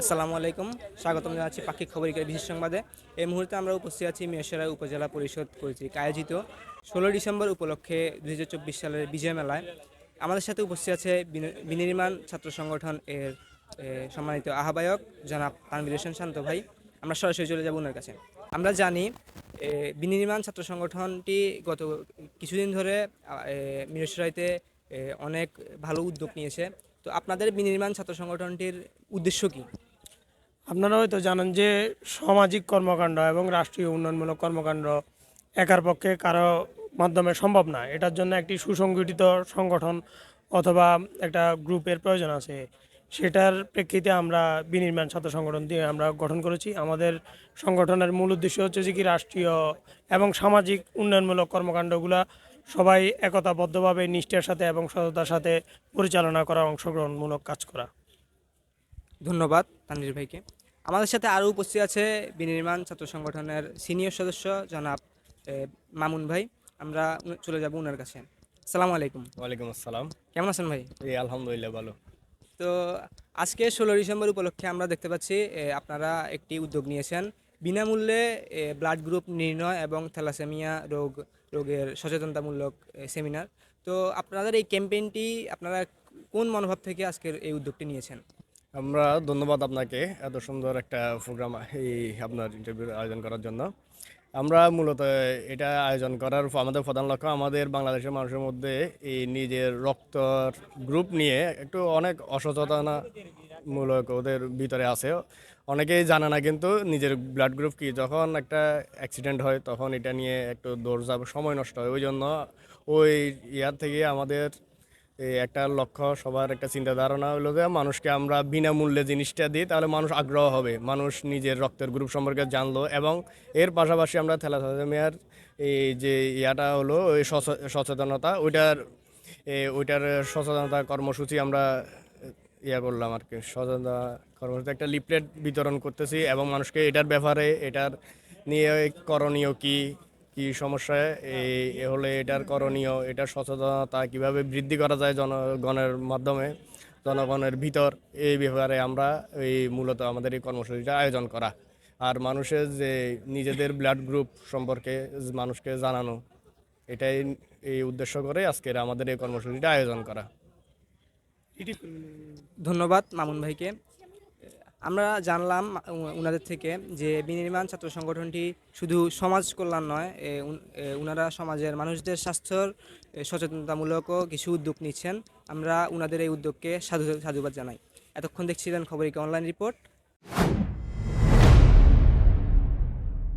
আসসালামু আলাইকুম। স্বাগতম জানাচ্ছি পাক্ষিক খবরিকার বিশেষ সংবাদে। এই মুহূর্তে আমরা উপস্থিত আছি মিয়াসরা উপজেলা পরিষদ কর্তৃক আয়োজিত ষোলো ডিসেম্বর উপলক্ষে দু হাজার চব্বিশ সালের বিজয় মেলায়। আমাদের সাথে উপস্থিত আছে বিনি- বিনির্মাণ ছাত্র সংগঠন এর সম্মানিত আহ্বায়ক জনাব তানবির হোসেন শান্ত ভাই। আমরা সরাসরি চলে যাব ওনার কাছে। আমরা জানি বিনির্মাণ ছাত্র সংগঠনটি গত কিছুদিন ধরে মিরসরাইতে অনেক ভালো উদ্যোগ নিয়েছে। তো আপনাদের বিনির্মাণ ছাত্র সংগঠনটির উদ্দেশ্য কি? আপনারা হয়তো জানেন যে সামাজিক কর্মকাণ্ড এবং রাষ্ট্রীয় উন্নয়নমূলক কর্মকাণ্ড একার পক্ষে কারও মাধ্যমে সম্ভব না। এটার জন্য একটি সুসংগঠিত সংগঠন অথবা একটা গ্রুপের প্রয়োজন আছে। সেটার প্রেক্ষিতে আমরা বিনির্মাণ ছাত্র সংগঠন দিয়ে আমরা গঠন করেছি। আমাদের সংগঠনের মূল উদ্দেশ্য হচ্ছে যে কি রাষ্ট্রীয় এবং সামাজিক উন্নয়নমূলক কর্মকাণ্ডগুলা সবাই একতাবদ্ধভাবে, নিষ্ঠার সাথে এবং সততার সাথে পরিচালনা করা অংশগ্রহণমূলক কাজ করা। ধন্যবাদ তানভীর ভাইকে। আমাদের সাথে আরও উপস্থিত আছে বিনির্মাণ ছাত্র সংগঠনের সিনিয়র সদস্য জনাব মামুন ভাই। আমরা চলে যাব ওনার কাছে। আসসালামু আলাইকুম। ওয়ালাইকুম আসসালাম। কেমন আছেন ভাই? এই আলহামদুলিল্লাহ ভালো। তো আজকে ষোলো ডিসেম্বর উপলক্ষে আমরা দেখতে পাচ্ছি আপনারা একটি উদ্যোগ নিয়েছেন। বিনামূল্যে ব্লাড গ্রুপ নির্ণয় এবং থ্যালাসেমিয়া রোগ রোগের সচেতনতামূলক সেমিনার। তো আপনাদের এই ক্যাম্পেইনটি আপনারা কোন মনোভাব থেকে আজকের এই উদ্যোগটি নিয়েছেন? আমরা ধন্যবাদ আপনাকে এত সুন্দর একটা প্রোগ্রাম এই আপনার ইন্টারভিউ আয়োজন করার জন্য। আমরা মূলত এটা আয়োজন করার আমাদের প্রধান লক্ষ্য আমাদের বাংলাদেশের মানুষের মধ্যে এই নিজের রক্তর গ্রুপ নিয়ে একটু অনেক অসচেতনামূলক ওদের ভিতরে আছে। অনেকেই জানে না কিন্তু নিজের ব্লাড গ্রুপ কি, যখন একটা অ্যাক্সিডেন্ট হয় তখন এটা নিয়ে একটু দৌড় সময় নষ্ট হয়। ওই জন্য ওই ইয়ার থেকে আমাদের একটা লক্ষ্য, সবার একটা চিন্তা ধারণা হলো যে মানুষকে আমরা বিনামূল্যে জিনিসটা দিই, তাহলে মানুষ আগ্রহ হবে। মানুষ নিজের রক্তের গ্রুপ সম্পর্কে জানলো এবং এর পাশাপাশি আমরা থ্যালাসেমিয়ার এই যে ইয়াটা হলো, ওই সচে- সচেতনতা, ওইটার ওইটার সচেতনতা কর্মসূচি আমরা ইয়া করলাম আর কি। সচেতনতা কর্মসূচি একটা লিফলেট বিতরণ করতেছি এবং মানুষকে এটার ব্যাপারে, এটার নিয়ে করণীয় কি কি সমস্যা? এই হলে এটার করণীয় এটার সচেতনতা কীভাবে বৃদ্ধি করা যায় জনগণের মাধ্যমে, জনগণের ভিতর? এই ব্যাপারে আমরা এই মূলত আমাদের এই কর্মসূচিটা আয়োজন করা। আর মানুষের যে নিজেদের ব্লাড গ্রুপ সম্পর্কে মানুষকে জানানো, এটাই এই উদ্দেশ্য করে আজকের আমাদের এই কর্মসূচিটা আয়োজন করা। ধন্যবাদ মামুন ভাইকে। আমরা জানলাম ওনাদের থেকে যে বিনির্মাণ ছাত্র সংগঠনটি শুধু সমাজ কল্যাণ নয় ওনারা সমাজের মানুষদের স্বাস্থ্যর সচেতনতামূলকও কিছু উদ্যোগ নিচ্ছেন। আমরা ওনাদের এই উদ্যোগকে সাধু, সাধুবাদ জানাই। এতক্ষণ দেখছিলেন খবরিকা অনলাইন রিপোর্ট।